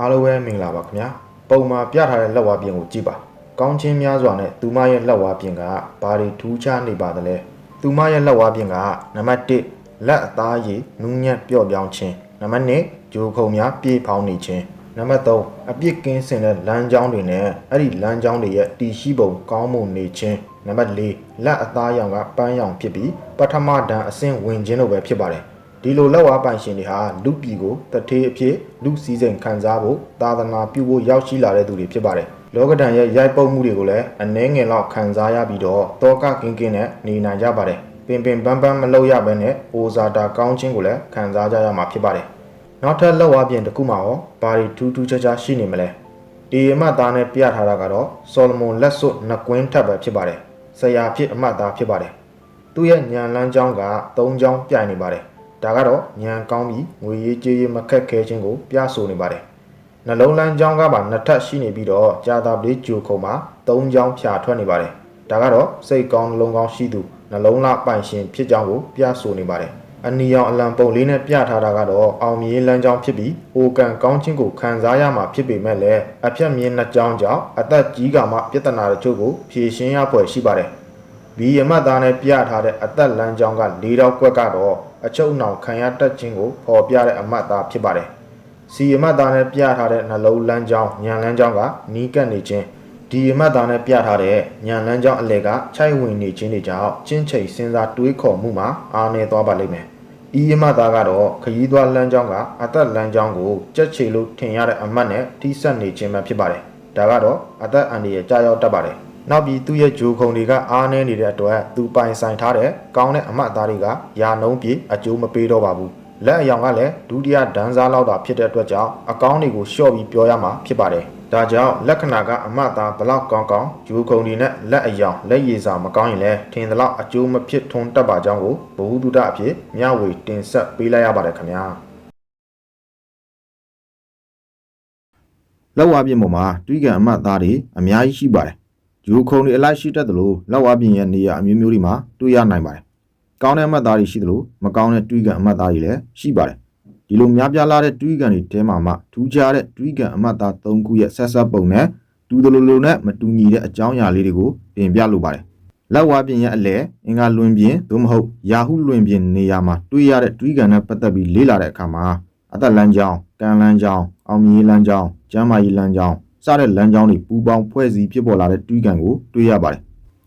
အားလုံးပဲမင်္ဂလာပါခင်ဗျာပုံမှာပြထားတဲ့လက်ဝါးပြင်ကိုကြည့်ပါကောင်းချင်းများစွာနဲ့သူမရဲ့လက်ဝါးပြင်ကဘာတွေထူးခြားနေပါသလဲသူမရဲ့လက်ဝါးပြင်ကနံပါတ်1လက်အသားရည်နူးညံ့ပျော့ပြောင်းခြင်းနံပါတ်2ဂျိုခုံများပြေးဖောင်းနေခြင်းနံပါတ်3အပြစ်ကင်းစင်တဲ့လမ်းကြောင်းတွေနဲ့အဲ့ဒီလမ်းကြောင်းတွေရဲ့တည်ရှိပုံကောင်းမွန်နေခြင်းနံပါတ်4လက်အသားရောင်ကပန်းရောင်ဖြစ်ပြီးပထမဒဏ်အဆင့်ဝင်ခြင်းတို့ပဲဖြစ်ပါတယ် ဒီလိုလက်ဝါးပိုင်ရှင်တွေဟာလူပြည်ကိုတထေးအဖြစ်လူစည်းစိမ်ခံစားဖို့သာသနာပြုဖို့ရောက်ရှိလာတဲ့သူတွေဖြစ်ပါတယ်လောကဒဏ်ရဲ့ရိုက်ပုတ်မှုတွေကိုလည်းအနှဲငယ်လောက်ခံစားရပြီးတော့တောကကင်းကင်းနဲ့နေနိုင်ကြပါတယ်ပင်ပင်ပန်းပန်းမလုပ်ရဘဲနဲ့အိုဇာတာကောင်းခြင်းကိုလည်းခံစားကြရမှာဖြစ်ပါတယ်နောက်ထပ်လက်ဝါးပြင်တစ်ခုမှရောဘာတွေထူးထူးခြားခြားရှိနေမလဲဒီအမတ်သားနဲ့ပြထားတာကတော့ဆော်လမွန်လက်စွပ်နှစ်ကွင်းထပ်ပဲဖြစ်ပါတယ်ဆရာဖြစ်အမတ်သားဖြစ်ပါတယ်သူ့ရဲ့ညံလန်းချောင်းက၃ချောင်းပြိုင်နေပါတယ် ဒါကတော့ညံကောင်းပြီးငွေရေးကြေးရေးမခက်ခဲခြင်းကိုပြဆိုနေပါတယ်နှလုံးလန်းချောင်းကပါနှစ်ထပ်ရှိနေပြီးတော့ကြာတာပလေးဂျိုခုံမှာ၃ချောင်းဖြာထွက်နေပါတယ်ဒါကတော့စိတ်ကောင်းနှလုံးကောင်းရှိသူနှလုံးလပိုင်ရှင်ဖြစ်ကြောင်းကိုပြဆိုနေပါတယ်အနီရောင်အလံပုံလေးနဲ့ပြထားတာကတော့အောင်မြေလမ်းကြောင်းဖြစ်ပြီးအိုကန်ကောင်းခြင်းကိုခံစားရမှာဖြစ်ပေမဲ့လည်းအဖြတ်မြင်းနှစ်ကြောင်းကြောင့်အသက်ကြီးကမှပြဿနာတချို့ကိုဖြေရှင်းရဖွယ်ရှိပါတယ်ဘီယမတ်သားနဲ့ပြထားတဲ့အသက်လမ်းကြောင်းက၄တော့ကွက်ကတော့ အချုပ်နှောင်ခံရတတ်ခြင်းကိုဖော်ပြတဲ့အမတ်သားဖြစ်ပါတယ်စီယမတ်သားနဲ့ပြထားတဲ့နှလုံးလမ်းကြောင်းညံလမ်းကြောင်းကနီးကပ်နေခြင်းဒီအမတ်သားနဲ့ပြထားတဲ့ညံလန်းကြောင်းအလဲကခြိုက်ဝင်နေခြင်းတွေကြောင့်ချင်းချိတ်စဉ်းစားတွေးခေါ်မှုမှာအားနည်းသွားပါလိမ့်မယ်။ဤအမတ်သားကတော့ခရီးသွားလမ်းကြောင်းကအသက်လမ်းကြောင်းကိုကြက်ချေလို့ထင်ရတဲ့အမတ်နဲ့ထိစပ်နေခြင်းပဲဖြစ်ပါတယ်။ဒါကတော့အသက်အန္တရာယ်ကြာရောက်တတ်ပါတယ်။ နောက်ပြီးသူ့ရဲ့ဂျိုခုံတွေကအားနည်းနေတဲ့အတွက်သူပိုင်ဆိုင်ထားတဲ့ကောင်းတဲ့အမတ်သားတွေကယာနှုံးပြေအကျိုးမပေးတော့ပါဘူး။လက်အယောင်ကလည်းဒုတိယဒန်းစားလောက်တာဖြစ်တဲ့အတွက်ကြောင့်အကောင်းတွေကိုလျှော့ပြီးပြောရမှာဖြစ်ပါတယ်။ဒါကြောင့်လက္ခဏာကအမတ်သားဘလောက်ကောင်းကောင်းဂျူခုံဒီနဲ့လက်အယောင်လက်ရည်စာမကောင်းရင်လည်းထင်သလောက်အကျိုးမဖြစ်ထွန်းတတ်ပါကြောင်းကိုဘ ഹു တုဒအဖြစ်မျှဝေတင်ဆက်ပေးလိုက်ရပါတယ်ခင်ဗျာလောက်ဝါပြင်ပေါ်မှာတွိကန်အမတ်သားတွေအများကြီးရှိပါတယ် ဂျူခုံတွေအလိုက်ရှိတတ်သလိုလောက်ဝါပြင်ရဲ့နေရာအမျိုးမျိုးတွေမှာတွေ့ရနိုင်ပါတယ်ကောင်းတဲ့အမတ်သားတွေရှိသလိုမကောင်းတဲ့တွိကန်အမတ်သားတွေလည်းရှိပါတယ်ဒီလိုများပြားလာတဲ့တွိကန်တွေတဲမှာမှထူးခြားတဲ့တွိကန်အမတ်သား၃ခုရဲ့ဆက်ဆက်ပုံနဲ့တူတလူလူနဲ့မတူညီတဲ့အကြောင်းအရာလေးတွေကိုတင်ပြလိုပါတယ်လက်ဝါပြင်ရဲ့အလဲအင်္ဂါလွင်ပြင်သို့မဟုတ်ယာဟုလွင်ပြင်နေရာမှာတွေ့ရတဲ့တွိကန်နဲ့ပတ်သက်ပြီးလေ့လာတဲ့အခါမှာအသက်လမ်းကြောင်းကံလမ်းကြောင်းအောင်မြေလမ်းကြောင်းကျမ်းမာရေးလမ်းကြောင်း စတဲ့လမ်းကြောင်းတွေပူးပေါင်းဖွဲ့စည်းဖြစ်ပေါ်လာတဲ့တွိကန်ကိုတွေ့ရပါတယ်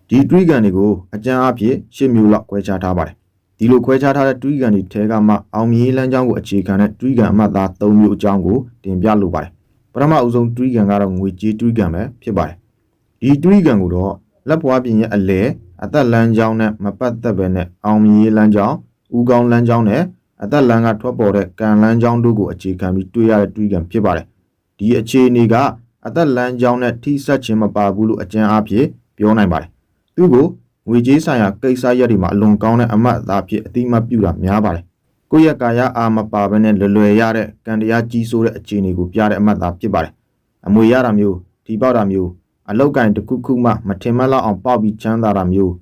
ဒီတွိကန်တွေကိုအကျဉ်းအဖြစ်ရှစ်မျိုးလောက်ခွဲခြားထားပါတယ်ဒီလိုခွဲခြားထားတဲ့တွိကန်တွေထဲကမှအောင်မြေလမ်းကြောင်းကိုအခြေခံတဲ့တွိကန်အမှတ်သား၃မျိုးအကြောင်းကိုတင်ပြလိုပါတယ်ပထမအဦးဆုံးတွိကန်ကတော့ငွေကြေးတွိကန်ပဲဖြစ်ပါတယ်ဒီတွိကန်ကိုတော့လက်ပွားပြင်ရဲ့အလဲအသက်လမ်းကြောင်းနဲ့မပတ်သက်ပဲနဲ့အောင်မြေလမ်းကြောင်းဥကောင်းလမ်းကြောင်းနဲ့အသက်လမ်းကထွက်ပေါ်တဲ့ကံလမ်းကြောင်းတို့ကိုအခြေခံပြီးတွေ့ရတဲ့တွိကန်ဖြစ်ပါတယ်ဒီအခြေအနေက အသက်လမ်းကြောင်းနဲ့ထိစပ်ခြင်းမပါဘူးလို့အကြံအားဖြင့်ပြောနိုင်ပါတယ်သူကိုငွေကြေးဆိုင်ရာကိစ္စရပ်တွေမှာအလွန်ကောင်းတဲ့အမတ်အသားဖြစ်အတိမတ်ပြုတာများပါတယ်ကိုယ့်ရဲ့ကာယအာမပါဘဲနဲ့လွယ်လွယ်ရတဲ့ကံတရားကြီးစိုးတဲ့အခြေအနေကိုပြတဲ့အမတ်သားဖြစ်ပါတယ်အမွေရတာမျိုးဒီပေါက်တာမျိုးအလောက်ကင်တစ်ခုခုမှမထင်မှတ်လောက်အောင်ပေါက်ပြီးချမ်းသာတာမျိုး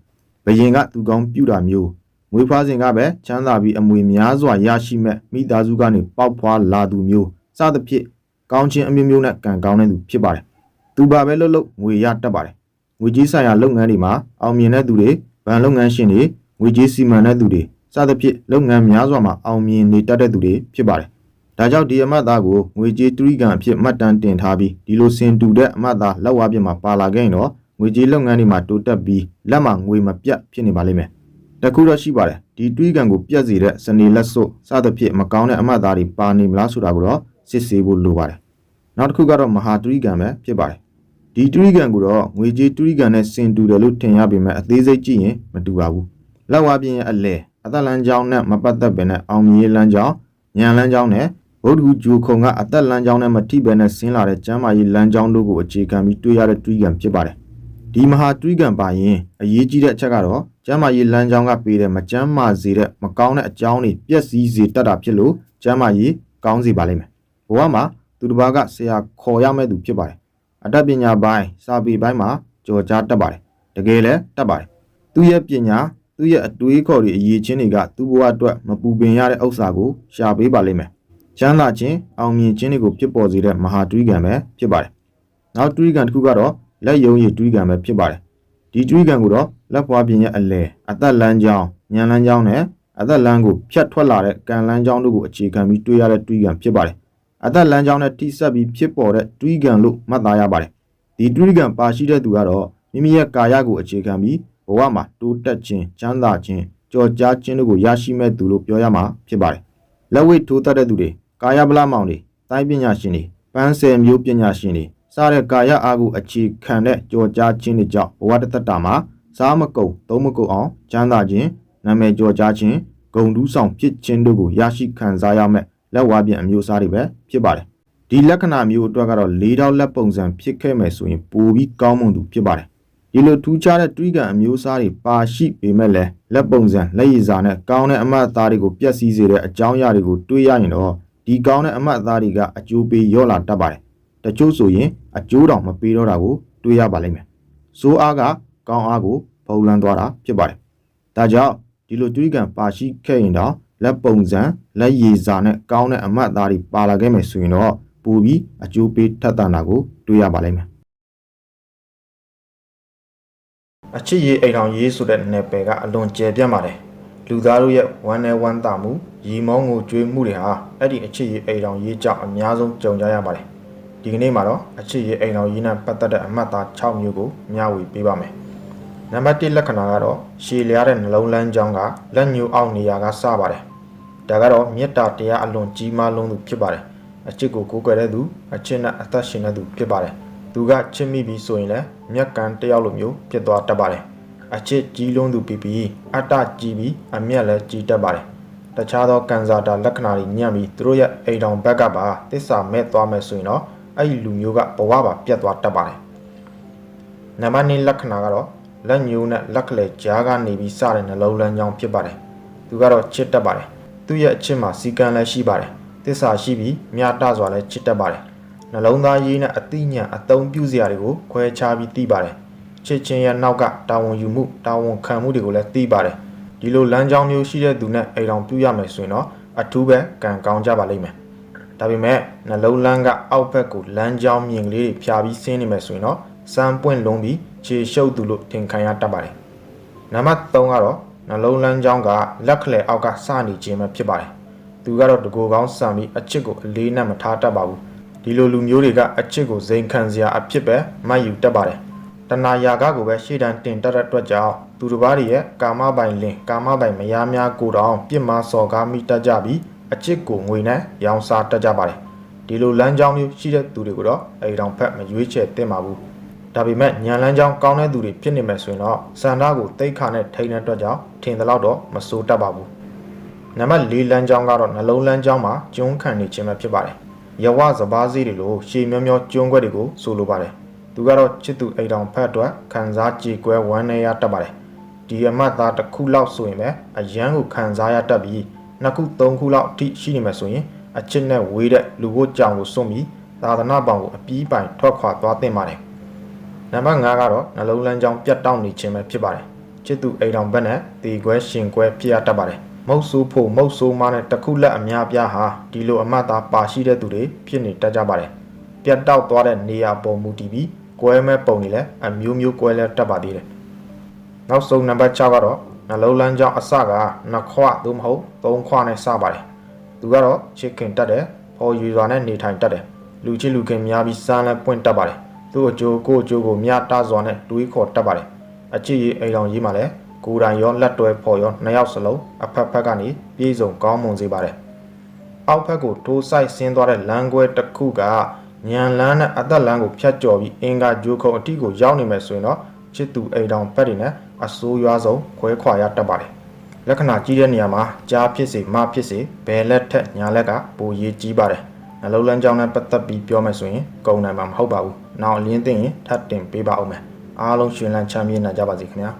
ဘယင်ကသူကောင်းပြုတာမျိုးမွေးဖွားစဉ်ကပဲချမ်းသာပြီးအမွေများစွာရရှိမဲ့မိသားစုကနေပေါက်ဖွားလာသူမျိုးစသဖြင့် ကောင်းခြင်းအမျိုးမျိုးနဲ့ကံကောင်းတဲ့သူဖြစ်ပါတယ်။သူပါပဲလှုပ်လှုပ်ငွေရတတ်ပါတယ်။ငွေကြီးဆိုင်ရာလုပ်ငန်းတွေမှာအောင်မြင်တဲ့သူတွေဗန်လုပ်ငန်းရှင်တွေငွေကြီးစီမံတဲ့သူတွေစသဖြင့်လုပ်ငန်းများစွာမှာအောင်မြင်နေတတ်တဲ့သူတွေဖြစ်ပါတယ်။ဒါကြောင့်ဒီအမတ်သားကိုငွေကြေးတူရိကံအဖြစ်မှတ်တမ်းတင်ထားပြီးဒီလိုစင်တူတဲ့အမတ်သားလက်ဝါးပြမှာပါလာခဲ့ရင်တော့ငွေကြေးလုပ်ငန်းတွေမှာတိုးတက်ပြီးလက်မှာငွေမပြတ်ဖြစ်နေပါလိမ့်မယ်။တခုတော့ရှိပါတယ်ဒီတွေးကံကိုပြက်စီတဲ့စနေလက်စွပ်စသဖြင့်မကောင်းတဲ့အမတ်သားတွေပါနေမလားဆိုတာကိုတော့စစ်ဆေးဖို့လိုပါတယ် နောက်တစ်ခုကတော့မဟာတူရိကံပဲဖြစ်ပါတယ်ဒီတူရိကံကိုတော့ငွေကြေးတူရိကံနဲ့စင်တူတယ်လို့ထင်ရပေမဲ့အသေးစိတ်ကြည့်ရင်မတူပါဘူးလက်ဝါးပြင်းရဲ့အလဲအသက်လမ်းကြောင်းနဲ့မပတ်သက်ပဲနဲ့အောင်မြေလမ်းကြောင်းညံလမ်းကြောင်းနဲ့ဗုဒ္ဓဂူဂျူခုံကအသက်လမ်းကြောင်းနဲ့မထိပဲနဲ့ဆင်းလာတဲ့ကျမ်းမာရေးလမ်းကြောင်းတို့ကိုအခြေခံပြီးတွေ့ရတဲ့တူရိကံဖြစ်ပါတယ်ဒီမဟာတူရိကံပါရင်အရေးကြီးတဲ့အချက်ကတော့ကျမ်းမာရေးလမ်းကြောင်းကပေးတဲ့မကျမ်းမာစေတဲ့မကောင်းတဲ့အကြောင်းတွေပြည့်စည်စေတတ်တာဖြစ်လို့ကျမ်းမာရေးကောင်းစေပါလိမ့်မယ်ဘဝမှာ သူတစ်ပါးကဆရာခေါ်ရမယ့်သူဖြစ်ပါတယ်အတတ်ပညာပိုင်းစာပေပိုင်းမှာကြော်ကြားတတ်ပါတယ်တကယ်လည်းတတ်ပါတယ်သူ့ရဲ့ပညာသူ့ရဲ့အတွေးခေါ်တွေအရေးချင်းတွေကသူ့ဘဝအတွက်မပူပင်ရတဲ့ဥစ္စာကိုရှာပေးပါလိမ့်မယ်ချမ်းသာခြင်းအောင်မြင်ခြင်းတွေကိုဖြစ်ပေါ်စေတဲ့မဟာတွေးကံပဲဖြစ်ပါတယ်နောက်တွေးကံတစ်ခုကတော့လက်ယုံရည်တွေးကံပဲဖြစ်ပါတယ်ဒီတွေးကံကိုတော့လက်ဖွားပြင်ရဲ့အလဲအသက်လန်းကြောင်းညံလန်းကြောင်းနဲ့အသက်လန်းကိုဖြတ်ထွက်လာတဲ့ကံလန်းကြောင်းတို့ကိုအခြေခံပြီးတွေးရတဲ့တွေးကံဖြစ်ပါတယ် အသက်လန်းကြောင်းနဲ့ထိစပ်ပြီးဖြစ်ပေါ်တဲ့တွေးကံလို့မှတ်သားရပါတယ်ဒီတွေးကံပါရှိတဲ့သူကတော့မိမိရဲ့ကာယကိုအခြေခံပြီးဘဝမှာတိုးတက်ခြင်းချမ်းသာခြင်းကြော်ကြားခြင်းတို့ကိုရရှိမဲ့သူလို့ပြောရမှာဖြစ်ပါတယ်လက်ဝိတ်ထိုးတတ်တဲ့သူတွေကာယဗလာမောင်တွေတိုင်းပညာရှင်တွေပန်းဆယ်မျိုးပညာရှင်တွေစတဲ့ကာယအားကိုအခြေခံတဲ့ကြော်ကြားခြင်းတွေကြောင့်ဘဝတစ်သက်တာမှာစားမကုန်သုံးမကုန်အောင်ချမ်းသာခြင်းနာမည်ကြော်ကြားခြင်းဂုံတူးဆောင်ဖြစ်ခြင်းတို့ကိုရရှိခံစားရမယ့် လက်ဝါးပြန်အမျိုးအစားတွေပဲဖြစ်ပါတယ်ဒီလက္ခဏာမျိုးအတွက်ကတော့၄တောက်လက်ပုံစံဖြစ်ခဲ့မယ်ဆိုရင်ပိုပြီးကောင်းမွန်သူဖြစ်ပါတယ်ဒီလိုထူးခြားတဲ့တွေးကံအမျိုးအစားတွေပါရှိပေမဲ့လည်းလက်ပုံစံလက်ရည်စာနဲ့ကောင်းတဲ့အမတ်အသားတွေကိုပြက်စီးစေတဲ့အကြောင်းအရာတွေကိုတွေးရရင်တော့ဒီကောင်းတဲ့အမတ်အသားတွေကအကျိုးပေးရောလာတတ်ပါတယ်တချို့ဆိုရင်အကျိုးတောင်မပေးတော့တာကိုတွေးရပါလိမ့်မယ်စိုးအားကကောင်းအားကိုဖုံးလန်းသွားတာဖြစ်ပါတယ်ဒါကြောင့်ဒီလိုတွေးကံပါရှိခဲ့ရင်တော့ လက်ပုံစံလက်ရည်စာနဲ့ကောင်းတဲ့အမတ်အသားတွေပါလာခဲ့မယ်ဆိုရင်တော့ပိုပြီးအကျိုးပေးထက်သန်တာကိုတွေးရပါလိမ့်မယ်အချစ်ရေးအိမ်ထောင်ရေးဆိုတဲ့နယ်ပယ်ကအလွန်ကျယ်ပြန့်ပါတယ်လူသားတို့ရဲ့ဝမ်းနဲ့ဝမ်းသာမှုရီမောင်းကိုကြွေးမှုတွေဟာအဲ့ဒီအချစ်ရေးအိမ်ထောင်ရေးကြောင့်အများဆုံးကြုံကြရပါတယ်ဒီကနေ့မှာတော့အချစ်ရေးအိမ်ထောင်ရေးနဲ့ပတ်သက်တဲ့အမှတ်သား6မျိုးကိုမျှဝေပေးပါမယ် နံပါတ်1လက္ခဏာကတော့ရှည်လျားတဲ့နှလုံးလန်းကြောင်းကလက်ညှိုးအောက်နေရာကစပါတယ်ဒါကတော့မေတ္တာတရားအလွန်ကြီးမားလုံးသူဖြစ်ပါတယ်အချစ်ကိုကိုးကွယ်တဲ့သူအချစ်နဲ့အသက်ရှင်တဲ့သူဖြစ်ပါတယ်သူကချစ်မိပြီဆိုရင်လည်းမျက်ကန်တယောက်လိုမျိုးဖြစ်သွားတတ်ပါတယ်အချစ်ကြီးလုံးသူပြီးပြီးအတ္တကြီးပြီးအမျက်လည်းကြီးတတ်ပါတယ်တခြားသောကန်စာတာလက္ခဏာတွေညံ့ပြီးသူတို့ရဲ့အိမ်တော်ဘက်ကပါတစ္ဆာမဲ့သွားမယ်ဆိုရင်တော့အဲ့ဒီလူမျိုးကဘဝပါပြတ်သွားတတ်ပါတယ်နံပါတ်2လက္ခဏာကတော့ လက်ညှိုးနဲ့လက်ကလေးကြားကနေပြီးစတဲ့နှလုံးလမ်းကြောင်းဖြစ်ပါတယ်သူကတော့ချစ်တတ်ပါတယ်သူ့ရဲ့အချစ်မှာစီကံလည်းရှိပါတယ်တစ္ဆာရှိပြီးမြတ်တစွာလည်းချစ်တတ်ပါတယ်နှလုံးသားရေးနဲ့အသိဉာဏ်အသုံးပြုစရာတွေကိုခွဲခြားပြီးသိပါတယ်ချစ်ချင်းရဲ့နောက်ကတာဝန်ယူမှုတာဝန်ခံမှုတွေကိုလည်းသိပါတယ်ဒီလိုလမ်းကြောင်းမျိုးရှိတဲ့သူနဲ့အိမ်တော်ပြုရမယ်ဆိုရင်တော့အထူးပဲကံကောင်းကြပါလိမ့်မယ်ဒါပေမဲ့နှလုံးလန်းကအောက်ဘက်ကိုလမ်းကြောင်းမြင်ကလေးတွေဖြာပြီးဆင်းနေမယ်ဆိုရင်တော့ စမ်းပွင့်လုံးပြီးခြေရှုပ်သူလို့ထင်ခံရတတ်ပါတယ်နံပါတ်3ကတော့နှလုံးလန်းကြောင်းကလက်ခလဲအောက်ကစနေခြင်းပဲဖြစ်ပါတယ်သူကတော့တကိုယ်ကောင်းစံပြီးအချစ်ကိုအလေးနဲ့မထားတတ်ပါဘူးဒီလိုလူမျိုးတွေကအချစ်ကိုဇိမ်ခံစရာအဖြစ်ပဲမှတ်ယူတတ်ပါတယ်တဏှာယာကကိုပဲရှေ့တန်းတင်တတ်တဲ့အတွက်ကြောင့်သူတစ်ပါးတွေရဲ့ကာမပိုင်လင်ကာမပိုင်မယားများကိုတောင်ပြစ်မှားစော်ကားမိတတ်ကြပြီးအချစ်ကိုငွေနဲ့ရောင်းစားတတ်ကြပါတယ်ဒီလိုလမ်းကြောင်းမျိုးရှိတဲ့သူတွေကိုတော့အိမ်တော်ဖက်မရွေးချယ်သင့်ပါဘူး ဒါပေမဲ့ညံလန်းကြောင်းကောင်းတဲ့သူတွေဖြစ်နေမယ်ဆိုရင်တော့စန္ဒကိုတိတ်ခါနဲ့ထိန်းတဲ့အတွက်ကြောင့်ထင်သလောက်တော့မစိုးတတ်ပါဘူးနံပါတ်၄လမ်းကြောင်းကတော့နှလုံးလမ်းကြောင်းမှာကျုံးခံနေခြင်းပဲဖြစ်ပါတယ်ရဝစဘာစည်းတွေလိုရှည်မျောမျောကျုံးခွက်တွေကိုဆိုလိုပါတယ်သူကတော့ချစ်သူအိမ်တော်ဖက်အတွက်ခံစားကြည်ကွဲဝမ်းနေရတတ်ပါတယ်ဒီအမတ်သားတစ်ခုလောက်ဆိုရင်ပဲအရန်ကိုခံစားရတတ်ပြီးနှစ်ခုသုံးခုလောက်အထိရှိနေမှာဆိုရင်အချစ်နဲ့ဝေးတဲ့လူဖို့ကြောင်ကိုစွန့်ပြီးသာသနာပေါင်ကိုအပြီးပိုင်ထွက်ခွာသွားသင့်ပါတယ် နံပါတ်5ကတော့နှလုံးလန်းကြောင်းပြတ်တောက်နေခြင်းပဲဖြစ်ပါတယ်ချစ်သူအိမ်တော်ဘက်နဲ့တေခွဲရှင်ခွဲဖြစ်ရတတ်ပါတယ်မုတ်ဆိုးဖို့မုတ်ဆိုးမနဲ့တခုလက်အများပြားဟာဒီလိုအမတ်သားပါရှိတဲ့သူတွေဖြစ်နေတတ်ကြပါတယ်ပြတ်တောက်သွားတဲ့နေရာပုံမူတည်ပြီးကွဲမဲ့ပုံတွေလည်းအမျိုးမျိုးကွဲလဲတတ်ပါသေးတယ်နောက်ဆုံးနံပါတ်6ကတော့နှလုံးလန်းကြောင်းအစကနှစ်ခွသို့မဟုတ်သုံးခွနဲ့စပါတယ်သူကတော့ချစ်ခင်တတ်တယ်ဖော်ယူစွာနဲ့နေထိုင်တတ်တယ်လူချစ်လူခင်များပြီးစားလန်းပွင့်တတ်ပါတယ် သူ့အကျိုးကိုအကျိုးကိုမြတ်တစွာနဲ့တွေးခေါ်တတ်ပါတယ်အချစ်ရေးအိမ်တော်ရေးမှာလည်းကိုယ်တိုင်ရောလက်တွဲဖော်ရောနှစ်ယောက်စလုံးအဖက်ဖက်ကနေပြေးစုံကောင်းမွန်စေပါတယ်အောက်ဖက်ကိုထိုးဆိုင်ဆင်းသွားတဲ့လမ်းကွဲတစ်ခုကညံလန်းနဲ့အသက်လန်းကိုဖြတ်ကျော်ပြီးအင်္ဂါဂျိုးခုံအတိကိုရောက်နေမယ်ဆိုရင်တော့ချစ်သူအိမ်တော်ဘက်တွေနဲ့အဆိုးရွားဆုံးခွဲခွာရတတ်ပါတယ်လက္ခဏာကြီးတဲ့နေရာမှာကြားဖြစ်စေမဖြစ်စေဘယ်လက်ထက်ညာလက်ကပိုရေးကြီးပါတယ် နှလုံးလန်းကြောင်းနဲ့ပတ်သက်ပြီးပြောမယ်ဆိုရင်ကုံနိုင်မှာမဟုတ်ပါဘူးနောက်အလင်းသိရင်ထပ်တင်ပေးပါဦးမယ်အားလုံးရှင်လန်းချမ်းမြေ့နိုင်ကြပါစေခင်ဗျာ